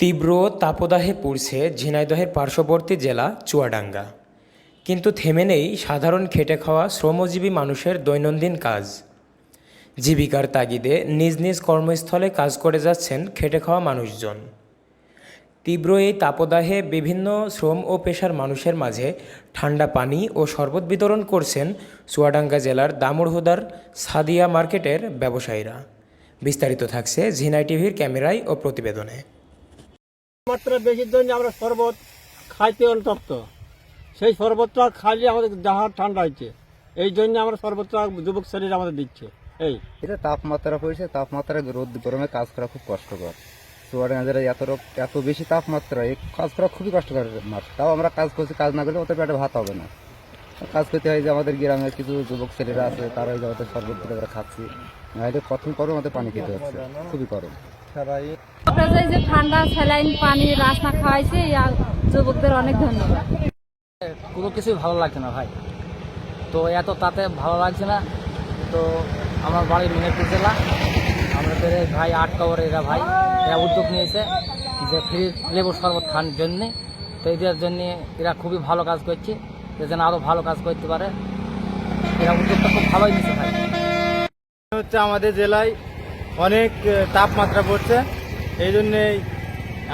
তীব্র তাপদাহে পুড়ছে ঝিনাইদহের পার্শ্ববর্তী জেলা চুয়াডাঙ্গা। কিন্তু থেমে নেই সাধারণ খেটে খাওয়া শ্রমজীবী মানুষের দৈনন্দিন কাজ। জীবিকার তাগিদে নিজ নিজ কর্মস্থলে কাজ করে যাচ্ছেন খেটে খাওয়া মানুষজন। তীব্র এই তাপদাহে বিভিন্ন শ্রম ও পেশার মানুষের মাঝে ঠান্ডা পানি ও শরবত বিতরণ করছেন চুয়াডাঙ্গা জেলার দামুড়হুদার সাদিয়া মার্কেটের ব্যবসায়ীরা। বিস্তারিত থাকছে ঝিনাই টিভির ক্যামেরায় ও প্রতিবেদনে। মাত্রা বেশির জন্য আমরা শরবত খাইতে অন্তপ্ত। সেই শরবতটা খাইলে আমাদের দেহ ঠান্ডা হচ্ছে এই জন্য আমরা শরবতটা যুবক শরীর আমাদের দিচ্ছে। এই। এটা তাপমাত্রা পড়েছে তাপমাত্রা রোদ গরমে কাজ করা খুব কষ্টকর। চুয়াডাঙ্গা এত এত বেশি তাপমাত্রা, এই কাজ করা খুবই কষ্টকর মাস তাও আমরা কাজ করছি, কাজ না করলে ওদের পেটে ভাত হবে না। কাজ করতে হয় যে আমাদের গ্রামের কিছু যুবক ছেলেরা আছে তারা ওই আমাদের করে আমরা খাচ্ছি। নাহলে প্রথম গরম আমাদের পানি খেতে হচ্ছে। খুবই গরম। আপনাদের যে ঠান্ডা স্যালাইন পানি রাস্তা খাওয়াইছে ইয়া যুবকদের অনেক ধন্যবাদ। কোনো কিছুই ভালো লাগছে না ভাই। তো এত তাতে ভালো লাগছে না। তো আমার বাড়ি মিনারপুর জেলা আমাদের এই ভাই আট কবর এরা ভাই এরা উদ্যোগ নিয়েছে যে ফ্রি লেবুর শরবত খান জন্যে। তো এদের জন্যে এরা খুবই ভালো কাজ করছে এরা যেন আরও ভালো কাজ করতে পারে। এরা উদ্যোগটা খুব ভালোই নিচ্ছে ভাই। হচ্ছে আমাদের জেলায় অনেক তাপমাত্রা পড়ছে। এই জন্যেই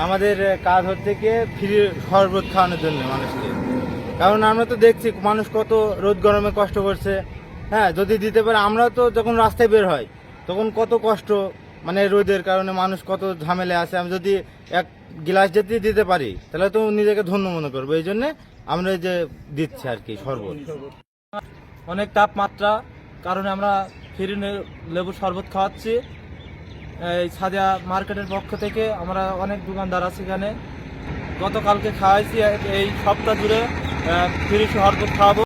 আমাদের কাজ হচ্ছে কি, ফ্রি শরবত খাওয়ানোর জন্য মানুষকে। কারণ আমরা তো দেখছি মানুষ কত রোদ গরমে কষ্ট করছে। হ্যাঁ যদি দিতে পারে আমরা তো যখন রাস্তায় বের হয়, তখন কত কষ্ট মানে রোদের কারণে মানুষ কত ঝামেলা আছে। আমি যদি এক গ্লাস যদি দিতে পারি, তাহলে তো নিজেকে ধন্য মনে করব। এই জন্যে আমরা যে দিচ্ছি আর কি শরবত। অনেক তাপমাত্রা কারণে আমরা ফ্রি লেবু শরবত খাওয়াচ্ছি। এই সাদিয়া মার্কেটের পক্ষ থেকে আমরা অনেক দোকানদার আছি এখানে। গতকালকে খাওয়াইছি এই সপ্তাহ জুড়ে ফ্রি শরবত খাওয়াবো।